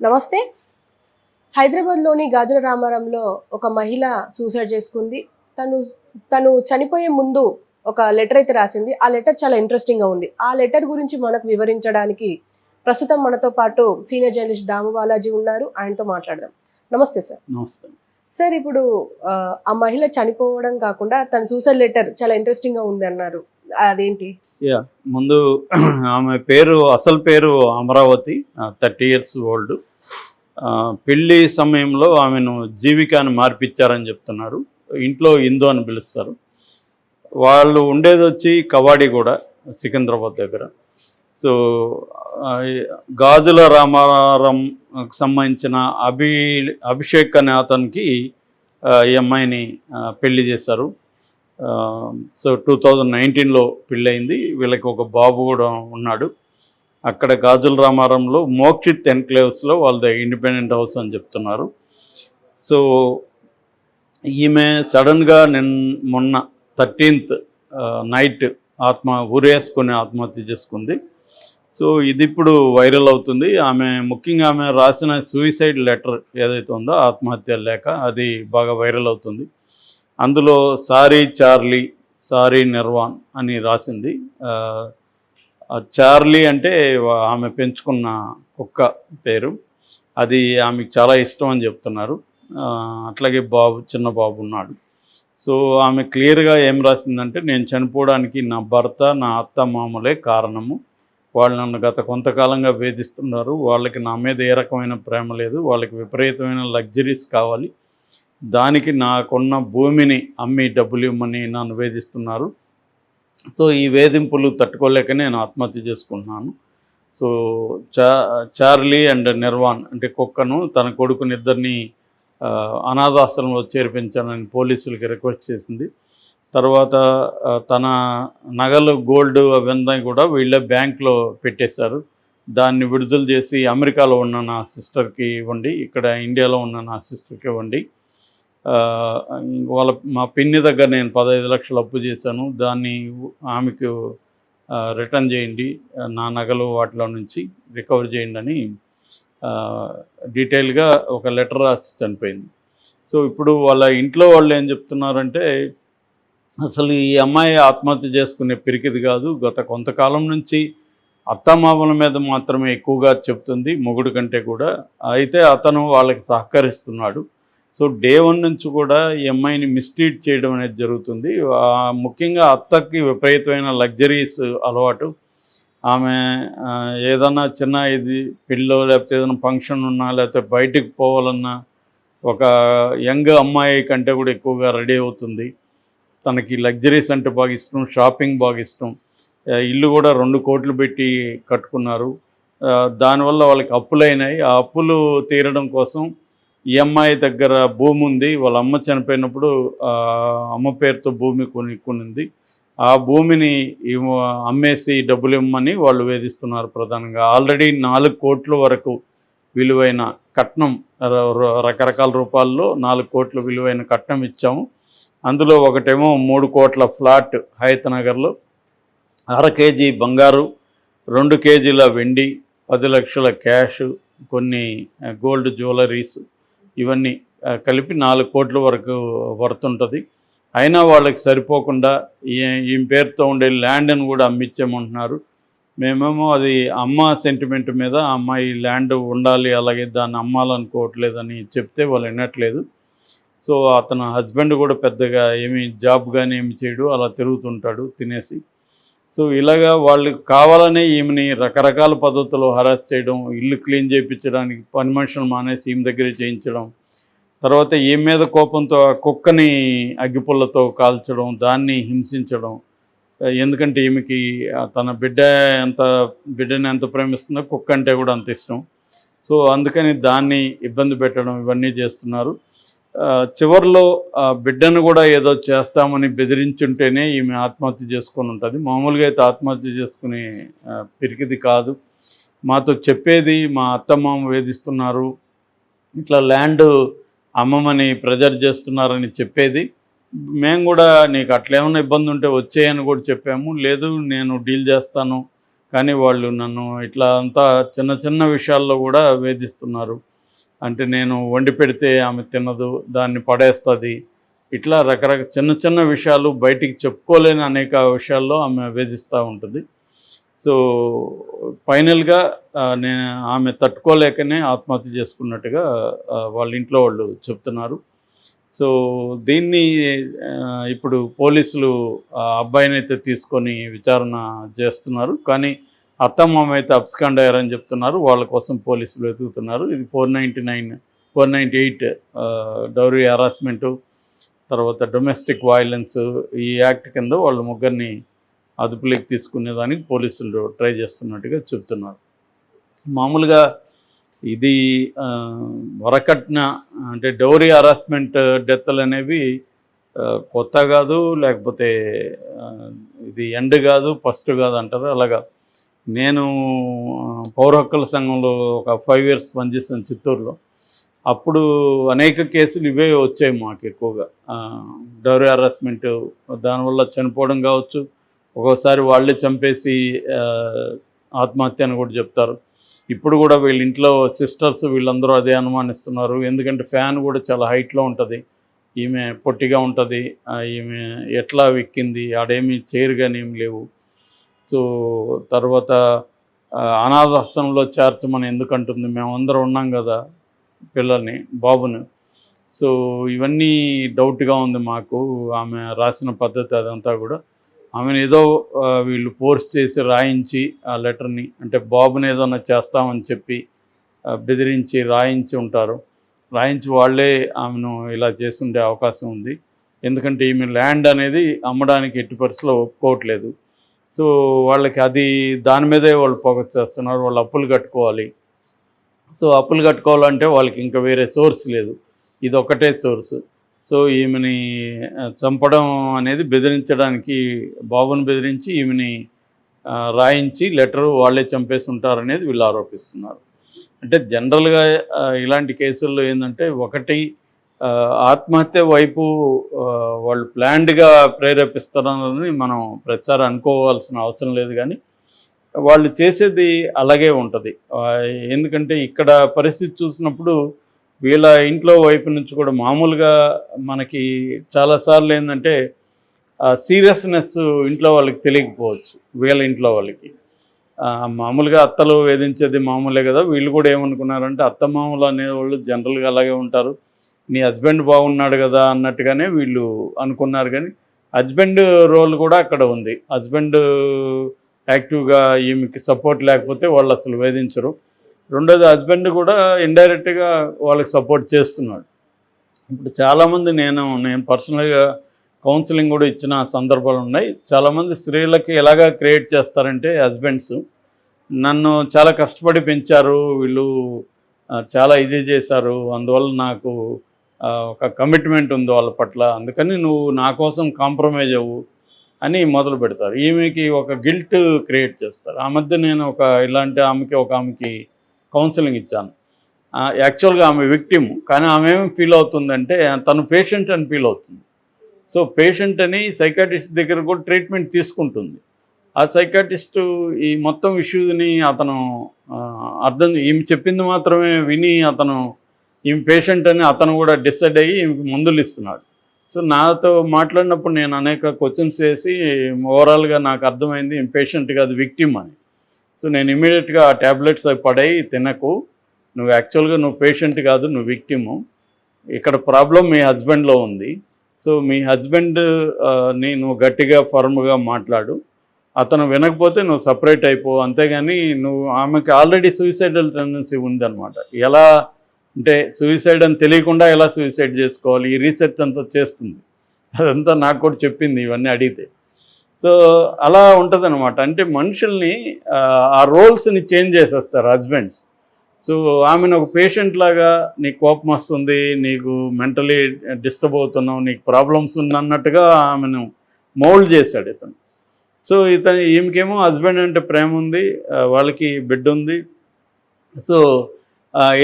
నమస్తే. హైదరాబాద్లోని గాజుల రామారంలో ఒక మహిళ సూసైడ్ చేసుకుంది. తను తను చనిపోయే ముందు ఒక లెటర్ అయితే రాసింది. ఆ లెటర్ చాలా ఇంట్రెస్టింగ్గా ఉంది. ఆ లెటర్ గురించి మనకు వివరించడానికి ప్రస్తుతం మనతో పాటు సీనియర్ జర్నలిస్ట్ దాము బాలాజీ ఉన్నారు. ఆయనతో మాట్లాడదాం. నమస్తే సార్. నమస్తే. సార్ ఇప్పుడు ఆ, మహిళ చనిపోవడం కాకుండా తన సూసైడ్ లెటర్ చాలా ఇంట్రెస్టింగ్గా ఉంది అన్నారు. అదేంటి? యా ముందు ఆమె పేరు అసలు పేరు అమరావతి థర్టీ ఇయర్స్ ఓల్డ్. పెళ్ళి సమయంలో ఆమెను జీవికాన్ని మార్పిచ్చారని చెప్తున్నారు. ఇంట్లో ఇందు అని పిలుస్తారు. వాళ్ళు ఉండేది వచ్చి కవాడిగూడ సికింద్రాబాద్ దగ్గర. సో గాజుల రామారం సంబంధించిన అభి అభిషేక్ అనే అతనికి ఈ అమ్మాయిని పెళ్ళి చేశారు. సో టూ థౌజండ్ నైన్టీన్లో పెళ్ళయింది. వీళ్ళకి ఒక బాబు కూడా ఉన్నాడు. అక్కడ గాజుల రామారంలో మోక్షిత్ ఎన్క్లేవ్స్లో వాళ్ళది ఇండిపెండెంట్ హౌస్ అని చెప్తున్నారు. సో ఈమె సడన్గా నిన్ మొన్న థర్టీన్త్ నైట్ ఆత్మ ఊరేసుకొని ఆత్మహత్య చేసుకుంది. సో ఇది ఇప్పుడు వైరల్ అవుతుంది. ఆమె ముఖ్యంగా ఆమె రాసిన సూయిసైడ్ లెటర్ ఏదైతే ఉందో ఆత్మహత్య లేక అది బాగా వైరల్ అవుతుంది. అందులో సారీ చార్లీ సారీ నిర్వాన్ అని రాసింది. చార్లీ అంటే ఆమె పెంచుకున్న కుక్క పేరు. అది ఆమెకు చాలా ఇష్టం అని చెప్తున్నారు. అట్లాగే బాబు చిన్న బాబు ఉన్నాడు. సో ఆమె క్లియర్గా ఏం రాసిందంటే నేను చనిపోవడానికి నా భర్త నా అత్త మామలే కారణము. వాళ్ళు నన్ను గత కొంతకాలంగా వేధిస్తున్నారు. వాళ్ళకి నా మీద ఏ రకమైన ప్రేమ లేదు. వాళ్ళకి విపరీతమైన లగ్జరీస్ కావాలి. దానికి నాకున్న భూమిని అమ్మి డబ్బులు ఇవ్వమని నన్ను వేధిస్తున్నారు. సో ఈ వేధింపులు తట్టుకోలేక నేను ఆత్మహత్య చేసుకున్నాను సో చా చార్లీ అండ్ నిర్వాన్ అంటే కుక్కను తన కొడుకుని ఇద్దరిని అనాథాశ్రమంలో చేర్పించానని పోలీసులకి రిక్వెస్ట్ చేసింది. తర్వాత తన నగలు గోల్డ్ అవన్నీ కూడా వీళ్ళే బ్యాంక్లో పెట్టేశారు. దాన్ని విడుదల చేసి అమెరికాలో ఉన్న నా సిస్టర్కి ఇవ్వండి ఇక్కడ ఇండియాలో ఉన్న నా సిస్టర్కి ఇవ్వండి. వాళ్ళ మా పిన్ని దగ్గర నేను పదహైదు లక్షలు అప్పు చేశాను. దాన్ని ఆమెకు రిటర్న్ చేయండి. నా నగలు వాటిలో నుంచి రికవర్ చేయండి అని డీటెయిల్గా ఒక లెటర్ రాసి చనిపోయింది. సో ఇప్పుడు వాళ్ళ ఇంట్లో వాళ్ళు ఏం చెప్తున్నారంటే అసలు ఈ అమ్మాయి ఆత్మహత్య చేసుకునే పిరికిది కాదు. గత కొంతకాలం నుంచి అత్తమామల మీద మాత్రమే ఎక్కువగా చెప్తుంది మొగుడు కంటే కూడా. అయితే అతను వాళ్ళకి సహకరిస్తున్నాడు. సో డే వన్ నుంచి కూడా ఈ అమ్మాయిని మిస్ట్రీట్ చేయడం అనేది జరుగుతుంది. ముఖ్యంగా అత్తకి విపరీతమైన లగ్జరీస్ అలవాటు. ఆమె ఏదన్నా చిన్న ఇది పెళ్ళో లేకపోతే ఏదైనా ఫంక్షన్ ఉన్నా లేకపోతే బయటికి పోవాలన్నా ఒక యంగ్ అమ్మాయి కంటే కూడా ఎక్కువగా రెడీ అవుతుంది. తనకి లగ్జరీస్ అంటే బాగా ఇష్టం షాపింగ్ బాగా ఇష్టం. ఇల్లు కూడా రెండు కోట్లు పెట్టి కట్టుకున్నారు. దానివల్ల వాళ్ళకి అప్పులైనాయి. ఆ అప్పులు తీరడం కోసం ఈ అమ్మాయి దగ్గర భూమి ఉంది వాళ్ళ అమ్మ చనిపోయినప్పుడు అమ్మ పేరుతో భూమి కొనుక్కునింది ఆ భూమిని అమ్మేసి డబ్బులు ఇమ్మని వాళ్ళు వేధిస్తున్నారు ప్రధానంగా. ఆల్రెడీ నాలుగు కోట్ల వరకు విలువైన కట్నం రకరకాల రూపాల్లో నాలుగు కోట్ల విలువైన కట్నం ఇచ్చాము. అందులో ఒకటేమో మూడు కోట్ల ఫ్లాట్ హయత్ నగర్లో. అర కేజీ బంగారు రెండు కేజీల వెండి పది లక్షల క్యాష్ కొన్ని గోల్డ్ జ్యువెలరీస్ ఇవన్నీ కలిపి నాలుగు కోట్ల వరకు వర్త్ ఉంటుంది అయినా వాళ్ళకి సరిపోకుండా ఈ ఈ పేరుతో ఉండే ల్యాండ్ని కూడా అమ్మిచ్చామంటున్నారు మేమేమో అది అమ్మ సెంటిమెంట్ మీద అమ్మాయి ల్యాండ్ ఉండాలి అలాగే దాన్ని అమ్మాలనుకోవట్లేదని చెప్తే వాళ్ళు వినట్లేదు. సో అతను హస్బెండ్ కూడా పెద్దగా ఏమి జాబ్ కానీ ఏమి చేయడు అలా తిరుగుతుంటాడు తినేసి. సో ఇలాగా వాళ్ళు కావాలనే ఈమెని రకరకాల పద్ధతులు హరాస్ చేయడం ఇల్లు క్లీన్ చేయించడానికి పని మనుషులు మానేసి ఈమె దగ్గరే చేయించడం తర్వాత ఈమె మీద కోపంతో ఆ కుక్కని అగ్గిపుల్లతో కాల్చడం దాన్ని హింసించడం ఎందుకంటే ఈమెకి తన బిడ్డ ఎంత బిడ్డని ఎంత ప్రేమిస్తుందో కుక్క అంటే కూడా అంత ఇష్టం. సో అందుకని దాన్ని ఇబ్బంది పెట్టడం ఇవన్నీ చేస్తున్నారు. చివర్లో ఆ బిడ్డను కూడా ఏదో చేస్తామని బెదిరించుంటేనే ఈమె ఆత్మహత్య చేసుకొని ఉంటుంది. మామూలుగా అయితే ఆత్మహత్య చేసుకునే పిరికిది కాదు. మాతో చెప్పేది మా అత్తమామ వేధిస్తున్నారు. ఇట్లా ల్యాండ్ అమ్మమని ప్రెజర్ చేస్తున్నారని చెప్పేది. మేము కూడా నీకు అట్లేమన్నా ఇబ్బంది ఉంటే వచ్చేయని కూడా చెప్పాము. లేదు నేను డీల్ చేస్తాను. కానీ వాళ్ళు నన్ను ఇట్లా అంతా చిన్న చిన్న విషయాల్లో కూడా వేధిస్తున్నారు. అంటే నేను వండి పెడితే ఆమె తినదు దాన్ని పడేస్తుంది. ఇట్లా రకరకాల చిన్న చిన్న విషయాలు బయటికి చెప్పుకోలేని అనేక విషయాల్లో ఆమె వేధిస్తూ ఉంటుంది. సో ఫైనల్గా నేను ఆమె తట్టుకోలేకనే ఆత్మహత్య చేసుకున్నట్టుగా వాళ్ళ ఇంట్లో వాళ్ళు చెప్తున్నారు. సో దీన్ని ఇప్పుడు పోలీసులు అబ్బాయినైతే తీసుకొని విచారణ చేస్తున్నారు. కానీ అత్తమ్మ అయితే అబ్స్కాండ్ అయ్యారని చెప్తున్నారు. వాళ్ళ కోసం పోలీసులు వెతుకుతున్నారు. ఇది four ninety nine four ninety eight dowry harassment తర్వాత డొమెస్టిక్ వైలెన్స్ ఈ యాక్ట్ కింద వాళ్ళ ముగ్గురిని అదుపులోకి తీసుకునేదానికి పోలీసులు ట్రై చేస్తున్నట్టుగా చెప్తున్నారు. మామూలుగా ఇది వరకట్న అంటే డౌరీ హరాస్మెంట్ డెత్లు అనేవి కొత్త కాదు లేకపోతే ఇది ఎండ్ కాదు ఫస్ట్ కాదు అంటారు. అలాగా నేను పౌర హక్కుల సంఘంలో ఒక ఫైవ్ ఇయర్స్ పనిచేసాను చిత్తూరులో. అప్పుడు అనేక కేసులు ఇవే వచ్చాయి మాకు ఎక్కువగా. డౌరీ హరాస్మెంట్ దానివల్ల చనిపోవడం కావచ్చు ఒక్కోసారి వాళ్ళే చంపేసి ఆత్మహత్య అని కూడా చెప్తారు. ఇప్పుడు కూడా వీళ్ళ ఇంట్లో సిస్టర్స్ వీళ్ళందరూ అదే అనుమానిస్తున్నారు. ఎందుకంటే ఫ్యాన్ కూడా చాలా హైట్లో ఉంటుంది. ఈమె పొట్టిగా ఉంటుంది. ఈమె ఎట్లా ఎక్కింది ఆడేమి చేరు కానీ ఏమి లేవు. సో తర్వాత అనాథాశ్రమంలో చేర్చమని ఎందుకంటుంది? మేమందరం ఉన్నాం కదా పిల్లల్ని బాబుని. సో ఇవన్నీ డౌట్గా ఉంది మాకు. ఆమె రాసిన పద్ధతి అదంతా కూడా. ఆమెను ఏదో వీళ్ళు ఫోర్స్ చేసి రాయించి ఆ లెటర్ని అంటే బాబుని ఏదైనా చేస్తామని చెప్పి బెదిరించి రాయించి ఉంటారు. రాయించి వాళ్ళే ఆమెను ఇలా చేసుండే అవకాశం ఉంది. ఎందుకంటే ఈమె ల్యాండ్ అనేది అమ్మడానికి ఎట్టి పరిస్థితిలో ఒప్పుకోవట్లేదు. సో వాళ్ళకి అది దాని మీదే వాళ్ళు ఫోకస్ చేస్తున్నారు వాళ్ళు అప్పులు కట్టుకోవాలి. సో అప్పులు కట్టుకోవాలంటే వాళ్ళకి ఇంకా వేరే సోర్స్ లేదు. ఇది ఒకటే సోర్సు. సో ఈమెని చంపడం అనేది బెదిరించడానికి బాబుని బెదిరించి ఈమెని రాయించి లెటరు వాళ్ళే చంపేసి ఉంటారనేది వీళ్ళు ఆరోపిస్తున్నారు. అంటే జనరల్గా ఇలాంటి కేసుల్లో ఏంటంటే ఒకటి ఆత్మహత్య వైపు వాళ్ళు ప్లాన్డ్గా ప్రేరేపిస్తారని మనం ప్రతిసారి అనుకోవాల్సిన అవసరం లేదు కానీ వాళ్ళు చేసేది అలాగే ఉంటుంది. ఎందుకంటే ఇక్కడ పరిస్థితి చూసినప్పుడు వీళ్ళ ఇంట్లో వైపు నుంచి కూడా మామూలుగా మనకి చాలాసార్లు ఏంటంటే సీరియస్నెస్ ఇంట్లో వాళ్ళకి తెలియకపోవచ్చు వీళ్ళ ఇంట్లో వాళ్ళకి. మామూలుగా అత్తలు వేధించేది మామూలే కదా వీళ్ళు కూడా ఏమనుకున్నారంటే అత్త మామూలు అనేవాళ్ళు జనరల్గా అలాగే ఉంటారు. నీ హస్బెండ్ బాగున్నాడు కదా అన్నట్టుగానే వీళ్ళు అనుకున్నారు కానీ హస్బెండ్ రోల్ కూడా అక్కడ ఉంది. హస్బెండ్ యాక్టివ్గా ఈమెకి సపోర్ట్ లేకపోతే వాళ్ళు అసలు వేధించరు. రెండోది హస్బెండ్ కూడా ఇండైరెక్ట్గా వాళ్ళకి సపోర్ట్ చేస్తున్నాడు. ఇప్పుడు చాలామంది నేను నేను పర్సనల్గా కౌన్సిలింగ్ కూడా ఇచ్చిన సందర్భాలు ఉన్నాయి. చాలామంది స్త్రీలకి ఎలాగా క్రియేట్ చేస్తారంటే హస్బెండ్స్ నన్ను చాలా కష్టపడి పెంచారు వీళ్ళు చాలా ఇది చేశారు అందువల్ల నాకు ఒక కమిట్మెంట్ ఉంది వాళ్ళ పట్ల. అందుకని నువ్వు నా కోసం కాంప్రమైజ్ అవ్వు అని మొదలు పెడతారు. ఈమెకి ఒక గిల్ట్ క్రియేట్ చేస్తారు. ఆ మధ్య నేను ఒక ఇలాంటి ఆమెకి ఒక ఆమెకి కౌన్సిలింగ్ ఇచ్చాను. యాక్చువల్గా ఆమె విక్టిమ్ కానీ ఆమె ఏమి ఫీల్ అవుతుందంటే తను పేషెంట్ అని ఫీల్ అవుతుంది. సో పేషెంట్ అని సైకాటిస్ట్ దగ్గర కూడా ట్రీట్మెంట్ తీసుకుంటుంది. ఆ సైకాటిస్టు ఈ మొత్తం ఇష్యూని అతను అర్థం ఈమె చెప్పింది మాత్రమే విని అతను ఈమె పేషెంట్ అని అతను కూడా డిసైడ్ అయ్యి ఈమెకి మందులు ఇస్తున్నాడు. సో నాతో మాట్లాడినప్పుడు నేను అనేక క్వశ్చన్స్ వేసి ఓవరాల్గా నాకు అర్థమైంది ఈమె పేషెంట్ కాదు విక్టిమ్ అని. సో నేను ఇమీడియట్గా ఆ ట్యాబ్లెట్స్ అవి పడేయి తినకు. నువ్వు యాక్చువల్గా నువ్వు పేషెంట్ కాదు నువ్వు విక్టిము ఇక్కడ ప్రాబ్లం మీ హస్బెండ్లో ఉంది. సో మీ హస్బెండ్ నేను ని నువ్వు గట్టిగా ఫర్మ్గా మాట్లాడు. అతను వినకపోతే నువ్వు సపరేట్ అయిపో. అంతేగాని నువ్వు ఆమెకి ఆల్రెడీ సూసైడల్ టెండెన్సీ ఉందన్నమాట. ఎలా అంటే సూసైడ్ అని తెలియకుండా ఎలా సూసైడ్ చేసుకోవాలి? ఈ రీసెర్చ్ అంతా చేస్తుంది. అదంతా నాకు కూడా చెప్పింది ఇవన్నీ అడిగితే. సో అలా ఉంటుందన్నమాట. అంటే మనుషుల్ని ఆ, రోల్స్ని చేంజ్ చేసేస్తారు హస్బెండ్స్ సో ఆమెను ఒక పేషెంట్ లాగా నీకు కోపం వస్తుంది నీకు మెంటలీ డిస్టర్బ్ అవుతున్నావు నీకు ప్రాబ్లమ్స్ ఉందన్నట్టుగా ఆమెను మౌల్డ్ చేశాడు ఇతను. సో ఇతను ఈమెకేమో హస్బెండ్ అంటే ప్రేమ ఉంది వాళ్ళకి బిడ్డ ఉంది. సో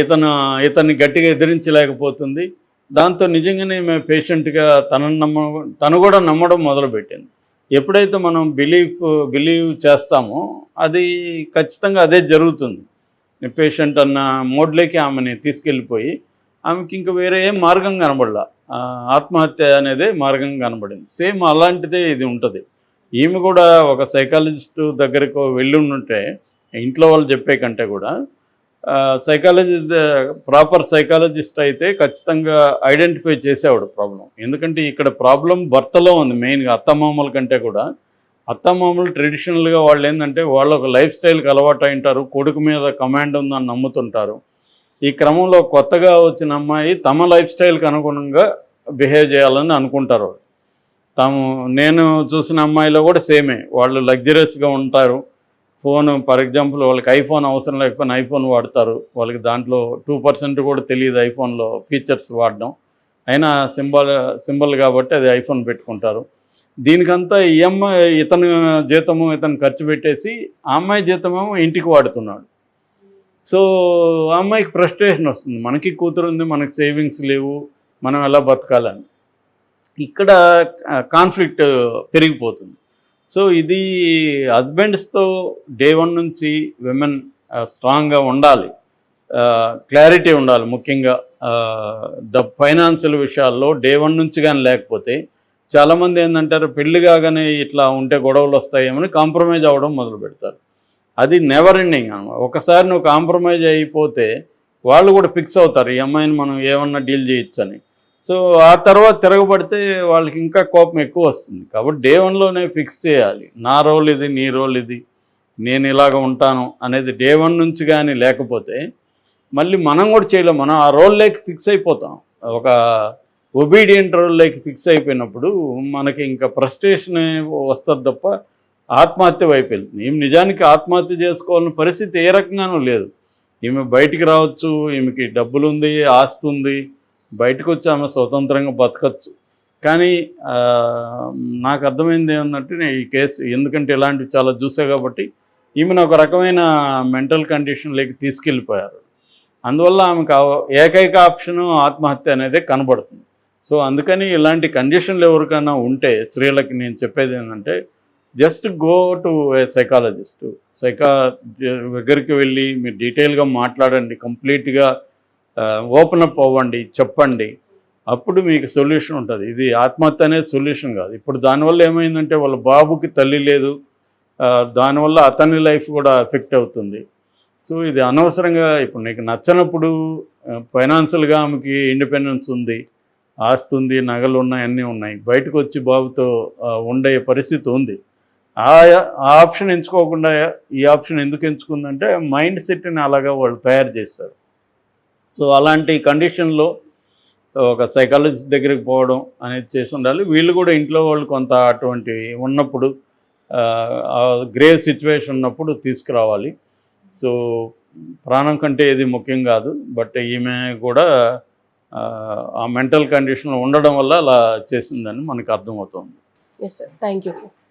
ఇతను ఇతన్ని గట్టిగా ఎదిరించలేకపోతుంది. దాంతో నిజంగానే మేము పేషెంట్గా తనను నమ్మ తను కూడా నమ్మడం మొదలుపెట్టింది. ఎప్పుడైతే మనం బిలీఫ్ బిలీవ్ చేస్తామో అది ఖచ్చితంగా అదే జరుగుతుంది. పేషెంట్ అన్న మోడ్లోకి ఆమెని తీసుకెళ్ళిపోయి ఆమెకి ఇంకా వేరే ఏం మార్గం కనబడలా. ఆత్మహత్య అనేదే మార్గం కనబడింది. సేమ్ అలాంటిదే ఇది ఉంటుంది. ఈమె కూడా ఒక సైకాలజిస్ట్ దగ్గరకు వెళ్ళి ఉంటే ఇంట్లో వాళ్ళు చెప్పే కంటే కూడా సైకాలజీ ప్రాపర్ సైకాలజిస్ట్ అయితే ఖచ్చితంగా ఐడెంటిఫై చేసేవాడు ప్రాబ్లం ఎందుకంటే ఇక్కడ ప్రాబ్లం భర్తలో ఉంది మెయిన్గా అత్తమామల కంటే కూడా. అత్తమామలు ట్రెడిషనల్గా వాళ్ళు ఏంటంటే వాళ్ళు ఒక లైఫ్ స్టైల్కి అలవాటు అయింటారు కొడుకు మీద కమాండ్ ఉందని నమ్ముతుంటారు. ఈ క్రమంలో కొత్తగా వచ్చిన అమ్మాయి తమ లైఫ్ స్టైల్కి అనుగుణంగా బిహేవ్ చేయాలని అనుకుంటారు. తాము నేను చూసిన అమ్మాయిలో కూడా సేమే వాళ్ళు లగ్జరియస్గా ఉంటారు ఫోన్ ఫర్ ఎగ్జాంపుల్ వాళ్ళకి ఐఫోన్ అవసరం లేకపోయినా ఐఫోన్ వాడతారు. వాళ్ళకి దాంట్లో టూ పర్సెంట్ కూడా తెలియదు ఐఫోన్లో ఫీచర్స్ వాడడం. అయినా సింబల్ సింబల్ కాబట్టి అది ఐఫోన్ పెట్టుకుంటారు. దీనికంతా ఈఎంఐ ఇతను జీతము ఇతను ఖర్చు పెట్టేసి ఆ అమ్మాయి జీతమేమో ఇంటికి వాడుతున్నాడు. సో ఆ అమ్మాయికి ఫ్రస్ట్రేషన్ వస్తుంది. మనకి కూతురు ఉంది మనకి సేవింగ్స్ లేవు మనం ఎలా బతకాలని. ఇక్కడ కాన్ఫ్లిక్ట్ పెరిగిపోతుంది. సో ఇది హస్బెండ్స్తో డే వన్ నుంచి విమెన్ స్ట్రాంగ్గా ఉండాలి. క్లారిటీ ఉండాలి ముఖ్యంగా. ద ఫైనాన్షియల్ విషయాల్లో డే వన్ నుంచి కానీ లేకపోతే చాలామంది ఏంటంటారు పెళ్ళి కాగానే ఇట్లా ఉంటే గొడవలు వస్తాయేమని కాంప్రమైజ్ అవ్వడం మొదలు పెడతారు. అది నెవర్ ఎండింగ్ అనమాట ఒకసారి నువ్వు కాంప్రమైజ్ అయిపోతే వాళ్ళు కూడా ఫిక్స్ అవుతారు ఈ అమ్మాయిని మనం ఏమన్నా డీల్ చేయొచ్చని. సో ఆ తర్వాత తిరగబడితే వాళ్ళకి ఇంకా కోపం ఎక్కువ వస్తుంది. కాబట్టి డే వన్లోనే ఫిక్స్ చేయాలి. నా రోల్ ఇది నీ రోల్ ఇది నేను ఇలాగ ఉంటాను అనేది డే వన్ నుంచి కానీ లేకపోతే మళ్ళీ మనం కూడా చేయలేం. మనం ఆ రోల్లోకి ఫిక్స్ అయిపోతాం. ఒక ఒబీడియంట్ రోల్లోకి ఫిక్స్ అయిపోయినప్పుడు మనకి ఇంకా ఫ్రస్ట్రేషన్ వస్తుంది తప్ప ఆత్మహత్య వైపు వెళ్తుంది. ఈమె నిజానికి ఆత్మహత్య చేసుకోవాలని పరిస్థితి ఏ రకంగానూ లేదు. ఈమె బయటికి రావచ్చు ఈమెకి డబ్బులు ఉంది. బయటకు వచ్చి ఆమె స్వతంత్రంగా బతకచ్చు. కానీ నాకు అర్థమైంది ఏమన్నట్టు నేను ఈ కేసు ఎందుకంటే ఇలాంటివి చాలా చూసా కాబట్టి ఈమెను ఒక రకమైన మెంటల్ కండిషన్లోకి తీసుకెళ్ళిపోయారు. అందువల్ల ఆమెకు ఏకైక ఆప్షను ఆత్మహత్య అనేది కనబడుతుంది. సో అందుకని ఇలాంటి కండిషన్లు ఎవరికైనా ఉంటే స్త్రీలకి నేను చెప్పేది ఏంటంటే just go to a psychologist. సైకా దగ్గరికి వెళ్ళి మీరు డీటెయిల్గా మాట్లాడండి కంప్లీట్గా ఓపెన్ అప్ అవ్వండి చెప్పండి. అప్పుడు మీకు సొల్యూషన్ ఉంటుంది. ఇది ఆత్మహత్య అనేది సొల్యూషన్ కాదు. ఇప్పుడు దానివల్ల ఏమైందంటే వాళ్ళ బాబుకి తల్లి లేదు. దానివల్ల అతని లైఫ్ కూడా ఎఫెక్ట్ అవుతుంది. సో ఇది అనవసరంగా ఇప్పుడు నీకు నచ్చనప్పుడు ఫైనాన్షియల్గా ఆమెకి ఇండిపెండెన్స్ ఉంది ఆస్తి ఉంది నగలు ఉన్నాయి అన్నీ ఉన్నాయి. బయటకు వచ్చి బాబుతో ఉండే పరిస్థితి ఉంది. ఆ ఆ ఆప్షన్ ఎంచుకోకుండా ఈ ఆప్షన్ ఎందుకు ఎంచుకుందంటే మైండ్ సెట్ని అలాగా వాళ్ళు తయారు చేస్తారు. సో అలాంటి కండిషన్లో ఒక సైకాలజిస్ట్ దగ్గరికి పోవడం అనేది చేసి ఉండాలి. వీళ్ళు కూడా ఇంట్లో వాళ్ళు కొంత అటువంటి ఉన్నప్పుడు గ్రేవ్ సిచ్యువేషన్ ఉన్నప్పుడు తీసుకురావాలి. సో ప్రాణం కంటే ఏది ముఖ్యం కాదు. బట్ ఈమె కూడా ఆ, ఆ మెంటల్ కండిషన్లో ఉండడం వల్ల అలా చేసిందని మనకు అర్థమవుతుంది. Yes sir thank you sir